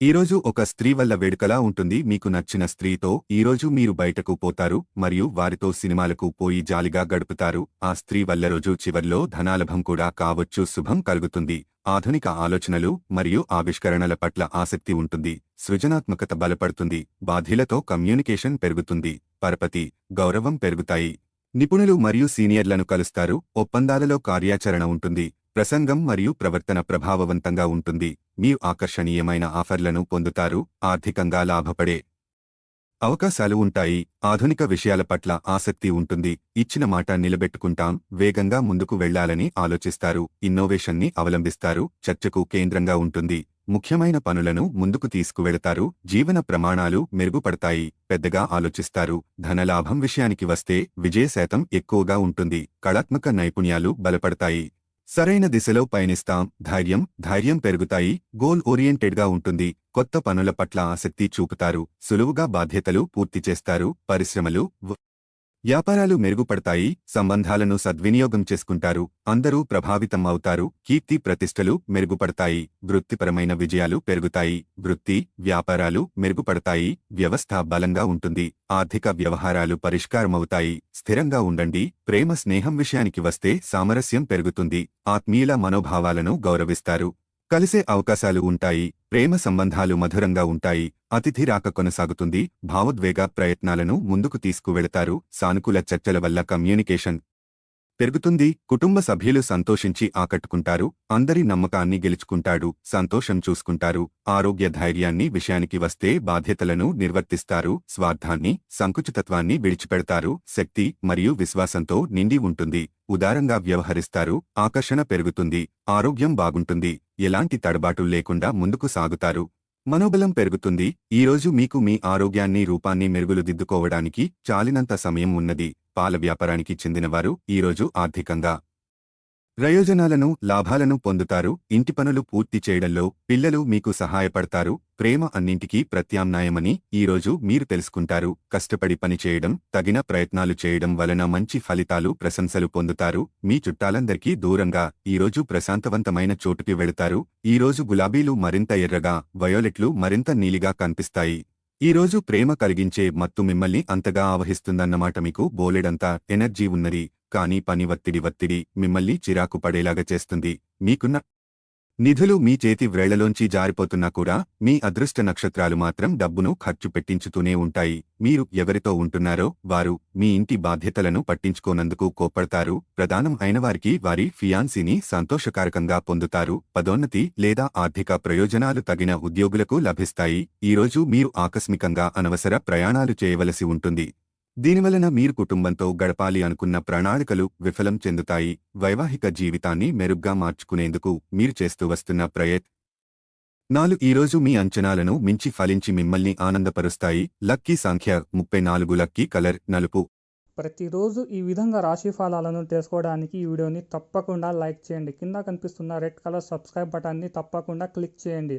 ఈరోజు ఒక స్త్రీ వల్ల వేడుకలా ఉంటుంది. మీకు నచ్చిన స్త్రీతో ఈరోజు మీరు బయటకు పోతారు మరియు వారితో సినిమాలకు పోయి జాలిగా గడుపుతారు. ఆ స్త్రీ వల్ల రోజు చివర్లో ధనాలభం కూడా కావచ్చు. శుభం కలుగుతుంది. ఆధునిక ఆలోచనలు మరియు ఆవిష్కరణల పట్ల ఆసక్తి ఉంటుంది. సృజనాత్మకత బలపడుతుంది. బాధ్యులతో కమ్యూనికేషన్ పెరుగుతుంది. పరపతి గౌరవం పెరుగుతాయి. నిపుణులు మరియు సీనియర్లను కలుస్తారు. ఒప్పందాలలో కార్యాచరణ ఉంటుంది. ప్రసంగం మరియు ప్రవర్తన ప్రభావవంతంగా ఉంటుంది. మీరు ఆకర్షణీయమైన ఆఫర్లను పొందుతారు ఆర్థికంగా లాభపడే అవకాశాలు ఉంటాయి. ఆధునిక విషయాల పట్ల ఆసక్తి ఉంటుంది. ఇచ్చిన మాట నిలబెట్టుకుంటాం వేగంగా ముందుకు వెళ్ళాలని ఆలోచిస్తారు ఇన్నోవేషన్ని అవలంబిస్తారు చర్చకు కేంద్రంగా ఉంటుంది. ముఖ్యమైన పనులను ముందుకు తీసుకువెళతారు జీవన ప్రమాణాలు మెరుగుపడతాయి పెద్దగా ఆలోచిస్తారు. ధనలాభం విషయానికి వస్తే విజయశాతం ఎక్కువగా ఉంటుంది. కళాత్మక నైపుణ్యాలు బలపడతాయి. సరైన దిశలో పయనిస్తాం. ధైర్యం ధైర్యం పెరుగుతాయి. గోల్ ఓరియంటెడ్గా ఉంటుంది. కొత్త పనుల పట్ల ఆసక్తి చూపుతారు. సులువుగా బాధ్యతలు పూర్తి చేస్తారు. పరిశ్రమలు వ్యాపారాలు మెరుగుపడతాయి సంబంధాలను సద్వినియోగం చేసుకుంటారు అందరూ ప్రభావితం అవుతారు కీర్తి ప్రతిష్టలు మెరుగుపడతాయి వృత్తిపరమైన విజయాలు పెరుగుతాయి వృత్తి వ్యాపారాలు మెరుగుపడతాయి వ్యవస్థ బలంగా ఉంటుంది ఆర్థిక వ్యవహారాలు పరిష్కారమవుతాయి స్థిరంగా ఉండండి ప్రేమ స్నేహం విషయానికి వస్తే సామరస్యం పెరుగుతుంది ఆత్మీయుల మనోభావాలను గౌరవిస్తారు. కలిసే అవకాశాలు ఉంటాయి ప్రేమ సంబంధాలు మధురంగా ఉంటాయి అతిథి రాక కొనసాగుతుంది భావోద్వేగ ప్రయత్నాలను ముందుకు తీసుకువెళతారు సానుకూల చర్చల వల్ల కమ్యూనికేషన్ పెరుగుతుంది. కుటుంబ సభ్యులు సంతోషించి ఆకట్టుకుంటారు. అందరి నమ్మకాన్ని గెలుచుకుంటాడు. సంతోషం చూసుకుంటారు. ఆరోగ్య ధైర్యాన్ని విషయానికి వస్తే బాధ్యతలను నిర్వర్తిస్తారు. స్వార్థాన్ని సంకుచితత్వాన్ని విడిచిపెడతారు. శక్తి మరియు విశ్వాసంతో నిండి ఉంటుంది. ఉదారంగా వ్యవహరిస్తారు. ఆకర్షణ పెరుగుతుంది. ఆరోగ్యం బాగుంటుంది. ఎలాంటి తడబాటు లేకుండా ముందుకు సాగుతారు. మనోబలం పెరుగుతుంది. ఈరోజు మీకు మీ ఆరోగ్యాన్ని రూపాన్ని మెరుగులు దిద్దుకోవడానికి చాలినంత సమయం ఉన్నది. పాల వ్యాపారానికి చెందినవారు ఈరోజు ఆర్థికంగా ప్రయోజనాలను లాభాలను పొందుతారు. ఇంటి పనులు పూర్తి చేయడంలో పిల్లలు మీకు సహాయపడతారు. ప్రేమ అన్నింటికీ ప్రత్యామ్నాయమని ఈరోజు మీరు తెలుసుకుంటారు. కష్టపడి పనిచేయడం తగిన ప్రయత్నాలు చేయడం వలన మంచి ఫలితాలు ప్రశంసలు పొందుతారు. మీ చుట్టాలందరికీ దూరంగా ఈరోజు ప్రశాంతవంతమైన చోటుకి వెళతారు. ఈరోజు గులాబీలు మరింత ఎర్రగా వయోలెట్లు మరింత నీలిగా కనిపిస్తాయి. ఈరోజు ప్రేమ కలిగించే మత్తు మిమ్మల్ని అంతగా ఆవహిస్తుందన్నమాట మీకు. బోలెడంత ఎనర్జీ ఉన్నది. కానీ పని ఒత్తిడి ఒత్తిడి మిమ్మల్ని చిరాకు పడేలాగా చేస్తుంది మీకున్న నిధులు మీ చేతి వ్రేళ్ళలోంచి జారిపోతున్నా కూడా మీ అదృష్ట నక్షత్రాలు మాత్రం డబ్బును ఖర్చు పెట్టించుతూనే ఉంటాయి. మీరు ఎవరితో ఉంటున్నారో వారు మీ ఇంటి బాధ్యతలను పట్టించుకోనందుకు కోప్పడతారు. ప్రధానం అయినవారికి వారి ఫియాన్సీని సంతోషకారకంగా పొందుతారు. పదోన్నతి లేదా ఆర్థిక ప్రయోజనాలు తగిన ఉద్యోగులకు లభిస్తాయి. ఈరోజు మీరు ఆకస్మికంగా అనవసర ప్రయాణాలు చేయవలసి ఉంటుంది. దీనివలన మీరు కుటుంబంతో గడపాలి అనుకున్న ప్రణాళికలు విఫలం చెందుతాయి. వైవాహిక జీవితాన్ని మెరుగ్గా మార్చుకునేందుకు మీరు చేస్తూ వస్తున్న ప్రయత్. నాలు ఈరోజు మీ అంచనాలను మించి ఫలించి మిమ్మల్ని ఆనందపరుస్తాయి. లక్కీ సంఖ్య ముప్పై నాలుగు లక్కీ కలర్ నలుపు. ప్రతిరోజు ఈ విధంగా రాశి ఫలాలను తెలుసుకోవడానికి ఈ వీడియోని తప్పకుండా లైక్ చేయండి. కింద కనిపిస్తున్న రెడ్ కలర్ సబ్స్క్రైబ్ బటన్ని తప్పకుండా క్లిక్ చేయండి.